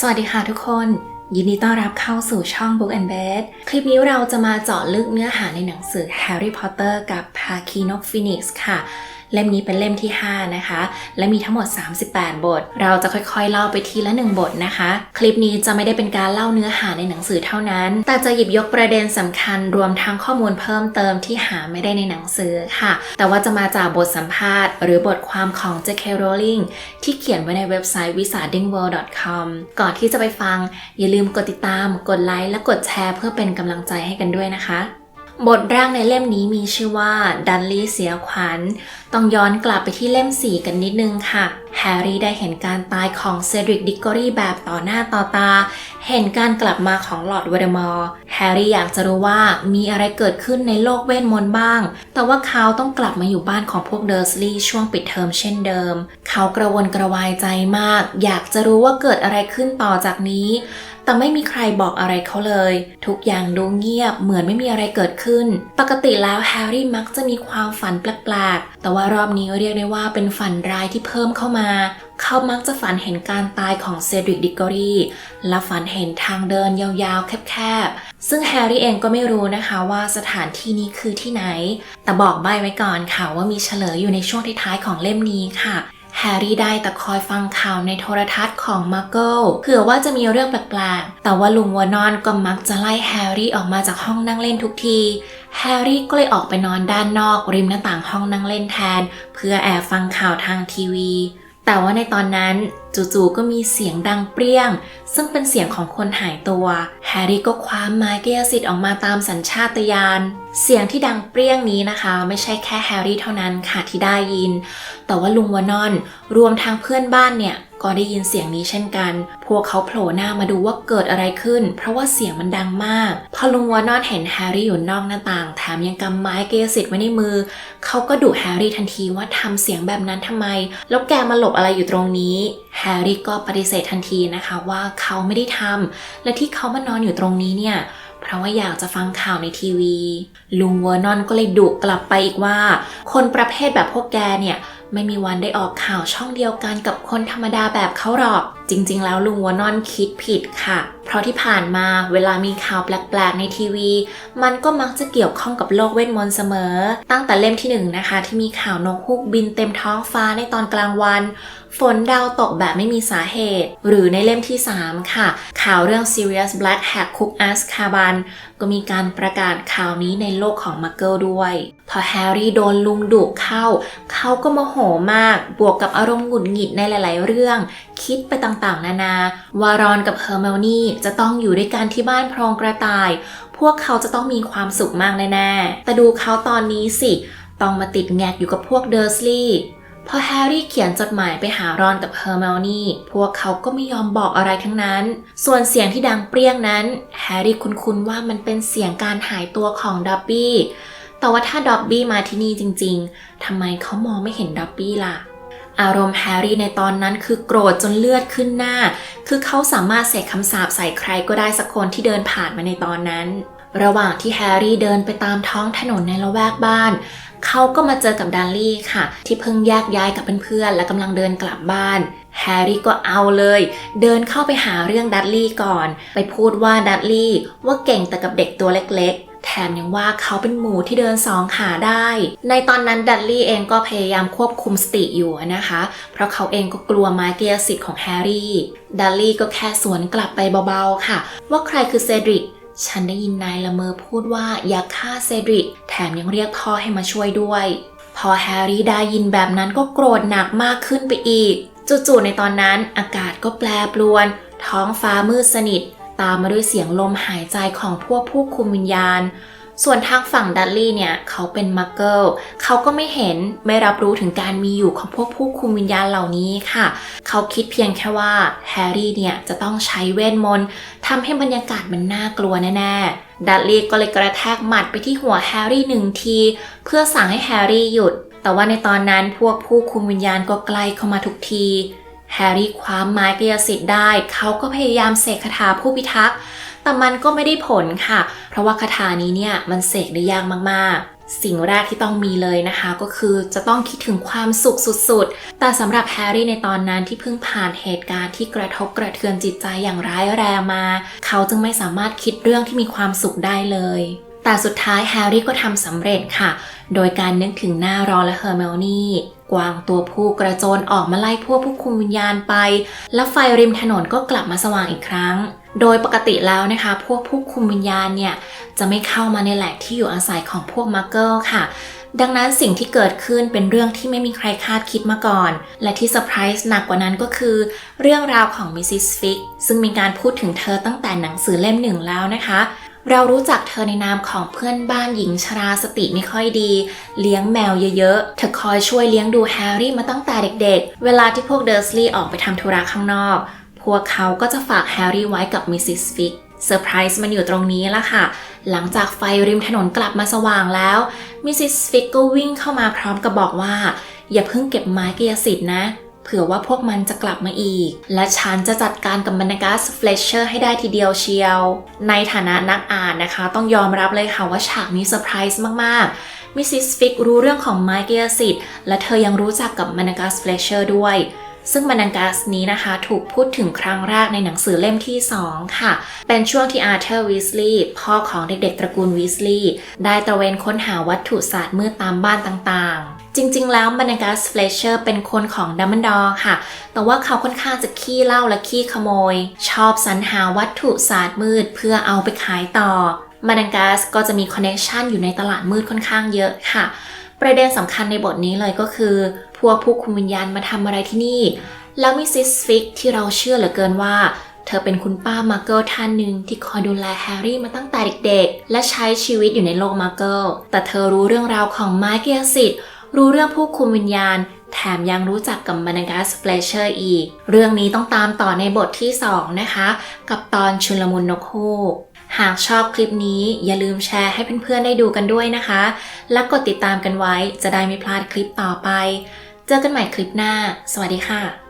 สวัสดีค่ะทุกคน ยินดีต้อนรับเข้าสู่ช่อง Book and Bed คลิปนี้เราจะมาเจาะลึกเนื้อหาในหนังสือ Harry Potter กับภาคีนกฟินิกส์ค่ะ เล่มนี้เป็นเล่มที่ 5 นะคะ และมีทั้งหมด 38 บท เราจะค่อยๆ เล่าไปทีละหนึ่งบทนะคะ คลิปนี้จะไม่ได้เป็นการเล่าเนื้อหาในหนังสือเท่านั้น แต่จะหยิบยกประเด็นสำคัญรวมทั้งข้อมูลเพิ่มเติมที่หาไม่ได้ในหนังสือค่ะ แต่ว่าจะมาจากบทสัมภาษณ์ หรือบทความของ J.K. Rowling ที่เขียนไว้ในเว็บไซต์ wizardingworld.com ก่อนที่จะไปฟัง อย่าลืมกดติดตาม กดไลค์และกดแชร์เพื่อเป็นกำลังใจให้กันด้วยนะคะ บทแรกในเล่มนี้มีชื่อว่าดันลี่เสียขวัญ ต้องย้อนกลับไปที่เล่ม 4 กันนิดนึงค่ะ แฮร์รี่ได้เห็นการตายของเซดริกดิกกอรีแบบต่อหน้าต่อตา เห็นการกลับมาของหลอร์ดเวเดมอร์ แฮร์รี่อยากจะรู้ว่ามีอะไรเกิดขึ้นในโลกเวทมนต์บ้าง แต่ว่าเขาต้องกลับมาอยู่บ้านของพวกเดอร์สลีย์ช่วงปิดเทอมเช่นเดิม เขากระวนกระวายใจมาก อยากจะรู้ว่าเกิดอะไรขึ้นต่อจากนี้แต่ไม่มีใครบอกอะไรเขาเลย ทุกอย่างดูเงียบเหมือนไม่มีอะไรเกิดขึ้น ปกติแล้วแฮร์รี่มักจะมีความฝันแปลกๆ แต่ว่ารอบนี้เรียกได้ว่าเป็นฝันร้ายที่เพิ่มเข้ามาเขามักจะฝันเห็นการตายของเซดริกดิกกอรีและฝันเห็นทางเดินยาวๆ แคบๆ ซึ่งแฮร์รี่เองก็ไม่รู้นะคะว่าสถานที่นี้คือที่ไหน แต่บอกใบ้ไว้ก่อนค่ะว่ามีเฉลยอยู่ในช่วงท้ายๆของเล่มนี้ค่ะแฮร์รี่ได้แต่คอยฟังข่าวในโทรทัศน์ของมาร์เกิลเผื่อว่าจะมีเรื่องแปลกๆ แต่ว่าลุงวานอนก็มักจะไล่แฮร์รี่ออกมาจากห้องนั่งเล่นทุกที แฮร์รี่ก็เลยออกไปนอนด้านนอกริมหน้าต่างห้องนั่งเล่นแทน เพื่อแอบฟังข่าวทางทีวี แต่ว่าในตอนนั้นจู่ๆก็มีเสียงดังเปรี้ยง ซึ่งเป็นเสียงของคนหายตัว แฮร์รี่ก็คว้าไม้กายสิทธิ์ออกมาตามสัญชาตญาณ เสียงที่ดังเปรี้ยงนี้นะคะ ไม่ใช่แค่แฮร์รี่เท่านั้นค่ะที่ได้ยิน แต่ว่าลุงวานอน รวมทางเพื่อนบ้านเนี่ยก็ได้ยินเสียงนี้เช่นกัน พวกเขาโผล่หน้ามาดูว่าเกิดอะไรขึ้น เพราะว่าเสียงมันดังมาก พอลุงวานอนเห็นแฮร์รี่อยู่นอกหน้าต่าง แถมยังกำไม้เกยสิทธิ์ไว้ในมือ เขาก็ดุแฮร์รี่ทันทีว่าทำเสียงแบบนั้นทำไม แล้วแกมาหลบอะไรอยู่ตรงนี้ แฮร์รี่ก็ปฏิเสธทันทีนะคะว่าเขาไม่ได้ทำและที่เขามานอนอยู่ตรงนี้เนี่ยเพราะว่าอยากจะฟังข่าวในทีวี ลุงเวอร์นอนก็เลยดุกลับไปอีกว่า คนประเภทแบบพวกแกเนี่ยไม่มีวันได้ออกข่าวช่องเดียวกันกับคนธรรมดาแบบเขาหรอก จริง ๆ แล้วลุงวานอนคิดผิดค่ะ เพราะที่ผ่านมาเวลามีข่าวแปลกๆในทีวี มันก็มักจะเกี่ยวข้องกับโลกเวทมนต์เสมอ ตั้งแต่เล่มที่หนึ่งนะคะที่มีข่าวนกฮูกบินเต็มท้องฟ้าในตอนกลางวัน ฝนดาวตกแบบไม่มีสาเหตุ หรือในเล่มที่ 3 ค่ะ ข่าวเรื่อง Sirius Black Hack Cook as c a b a n ก็มีการประกาศข่าวนี้ในโลกของมักเกิลด้วย พอแฮร์รี่โดนลุงดุเข้า เขาก็โมโหมาก บวกกับอารมณ์หงุดหงิดในหลาย ๆ เรื่อง คิดไปต่างๆ นานาวารอนกับเฮอร์เมลนี่จะต้องอยู่ด้วยกันที่บ้านพรองกระต่าย พวกเขาจะต้องมีความสุขมากแน่ๆ แต่ดูเขาตอนนี้สิ ต้องมาติดแงกอยู่กับพวกเดอร์สลีย์พอแฮร์รี่เขียนจดหมายไปหารอนกับเฮอร์เมลนี่ พวกเขาก็ไม่ยอมบอกอะไรทั้งนั้น ส่วนเสียงที่ดังเปรี้ยงนั้น แฮร์รี่คุ้นๆว่ามันเป็นเสียงการหายตัวของดับบี้ แต่ว่าถ้าดับบี้มาที่นี่จริงๆ ทำไมเขามองไม่เห็นดับบี้ล่ะ อารมณ์แฮร์รี่ในตอนนั้นคือโกรธจนเลือดขึ้นหน้า คือเขาสามารถเสกคำสาปใส่ใครก็ได้สักคนที่เดินผ่านมาในตอนนั้น ระหว่างที่แฮร์รี่เดินไปตามท้องถนนในละแวกบ้าน เขาก็มาเจอกับดันลี่ค่ะ ที่เพิ่งแยกย้ายกับเพื่อนๆและกำลังเดินกลับบ้านแฮร์รี่ก็เอาเลย เดินเข้าไปหาเรื่องดัตลี่ก่อน ไปพูดว่าดัตลี่ว่าเก่งแต่กับเด็กตัวเล็ก แถมยังว่าเขาเป็นหมูที่เดินสองขาได้ ในตอนนั้นดัตลี่เองก็พยายามควบคุมสติอยู่นะคะ เพราะเขาเองก็กลัวไม้เกยสิทธิ์ของแฮร์รี่ ดัตลี่ก็แค่สวนกลับไปเบาๆค่ะ ว่าใครคือเซดริกฉันได้ยินนายละเมอพูดว่าอย่าฆ่าเซดริก แถมยังเรียกพ่อให้มาช่วยด้วย พอแฮร์รี่ได้ยินแบบนั้นก็โกรธหนักมากขึ้นไปอีก จู่ๆในตอนนั้นอากาศก็แปรปรวน ท้องฟ้ามืดสนิท ตามมาด้วยเสียงลมหายใจของพวกผู้คุมวิญญาณ ส่วนทางฝั่งดัตลี่เนี่ย เขาเป็นมักเกิลเขาก็ไม่เห็นไม่รับรู้ถึงการมีอยู่ของพวกผู้คุมวิญญาณเหล่านี้ค่ะ เขาคิดเพียงแค่ว่าแฮร์รี่เนี่ยจะต้องใช้เวทมนต์ทำให้บรรยากาศมันน่ากลัวแน่ๆดัตลี่ก็เลยกระแทกหมัดไปที่หัวแฮร์รี่หนึ่งที เพื่อสั่งให้แฮร์รี่หยุด แต่ว่าในตอนนั้นพวกผู้คุมวิญญาณก็ใกล้เข้ามาทุกที แฮร์รี่คว้าไม้กายสิทธิ์ได้ เขาก็พยายามเสกคาถาผู้พิทักษ์ แต่มันก็ไม่ได้ผลค่ะ เพราะว่าคาถานี้เนี่ยมันเสกได้ยากมาก ๆ สิ่งแรกที่ต้องมีเลยนะคะ ก็คือจะต้องคิดถึงความสุขสุดๆ แต่สำหรับแฮร์รี่ในตอนนั้นที่เพิ่งผ่านเหตุการณ์ที่กระทบกระเทือนจิตใจอย่างร้ายแรงมา เขาจึงไม่สามารถคิดเรื่องที่มีความสุขได้เลยแต่สุดท้ายแฮร์รี่ก็ทำสำเร็จค่ะ โดยการนึกถึงหน้า รอนและเฮอร์เมลนี่ กวางตัวผู้กระโจนออกมาไล่พวกผู้คุมวิญญาณไป แล้วไฟริมถนนก็กลับมาสว่างอีกครั้ง โดยปกติแล้วนะคะ พวกผู้คุมวิญญาณเนี่ยจะไม่เข้ามาในแหล่งที่อยู่อาศัยของพวกมักเกิลค่ะ ดังนั้นสิ่งที่เกิดขึ้นเป็นเรื่องที่ไม่มีใครคาดคิดมาก่อน และที่เซอร์ไพรส์หนักกว่านั้นก็คือ เรื่องราวของมิสซิสฟิกซึ่งมีการพูดถึงเธอตั้งแต่หนังสือเล่มหนึ่งแล้วนะคะ เรารู้จักเธอในนามของเพื่อนบ้านหญิงชราสติไม่ค่อยดี เลี้ยงแมวเยอะๆ เธอคอยช่วยเลี้ยงดูแฮร์รี่มาตั้งแต่เด็กๆ เวลาที่พวกเดอร์สลีย์ออกไปทำธุระข้างนอก พวกเขาก็จะฝากแฮร์รี่ไว้กับมิสซิสฟิกเซอร์ไพรส์มันอยู่ตรงนี้ละค่ะ หลังจากไฟริมถนนกลับมาสว่างแล้ว มิสซิสฟิกก็วิ่งเข้ามาพร้อมกับบอกว่า อย่าเพิ่งเก็บไม้กายสิทธิ์นะ เผื่อว่าพวกมันจะกลับมาอีก และฉันจะจัดการกับมันกัสเฟลเชอร์ให้ได้ทีเดียวเชียว ในฐานะนักอ่านนะคะ ต้องยอมรับเลยค่ะว่าฉากนี้เซอร์ไพรส์มากๆ มิสซิสฟิกรู้เรื่องของไม้กายสิทธิ์และเธอยังรู้จักกับมันกัสเฟลเชอร์ด้วยซึ่งมานังกัสนี้นะคะถูกพูดถึงครั้งแรกในหนังสือเล่มที่ 2 ค่ะ เป็นช่วงที่อาร์เธอร์วีสลีย์พ่อของเด็กๆตระกูลวีสลีย์ได้ตระเวนค้นหาวัตถุศาสตร์มืดตามบ้านต่างๆ จริงๆ แล้วมานังกัสเฟลเชอร์เป็นคนของดัมเบิลดอร์ค่ะ แต่ว่าเขาค่อนข้างจะขี้เล้าและขี้ขโมย ชอบสรรหาวัตถุศาสตร์มืดเพื่อเอาไปขายต่อมานังกัสก็จะมีคอนเนคชันอยู่ในตลาดมืดค่อนข้างเยอะค่ะ ประเด็นสำคัญในบทนี้เลยก็คือ พวกผู้คุมวิญญาณมาทำอะไรที่นี่ แล้วมิสซิสฟิกที่เราเชื่อเหลือเกินว่า เธอเป็นคุณป้ามาร์เกิลท่านหนึ่งที่คอยดูแลแฮร์รี่มาตั้งแต่เด็กๆ และใช้ชีวิตอยู่ในโลกมาร์เกิลแต่เธอรู้เรื่องราวของไม้เกียสิทธิ์ รู้เรื่องผู้คุมวิญญาณ แถมยังรู้จักกับมานากัสเฟลเชอร์อีก เรื่องนี้ต้องตามต่อในบทที่ 2 นะคะ กับตอนชุลมุนนกฮูกหากชอบคลิปนี้อย่าลืมแชร์ให้เพื่อนๆได้ดูกันด้วยนะคะ และกดติดตามกันไว้จะได้ไม่พลาดคลิปต่อไป เจอกันใหม่คลิปหน้า สวัสดีค่ะ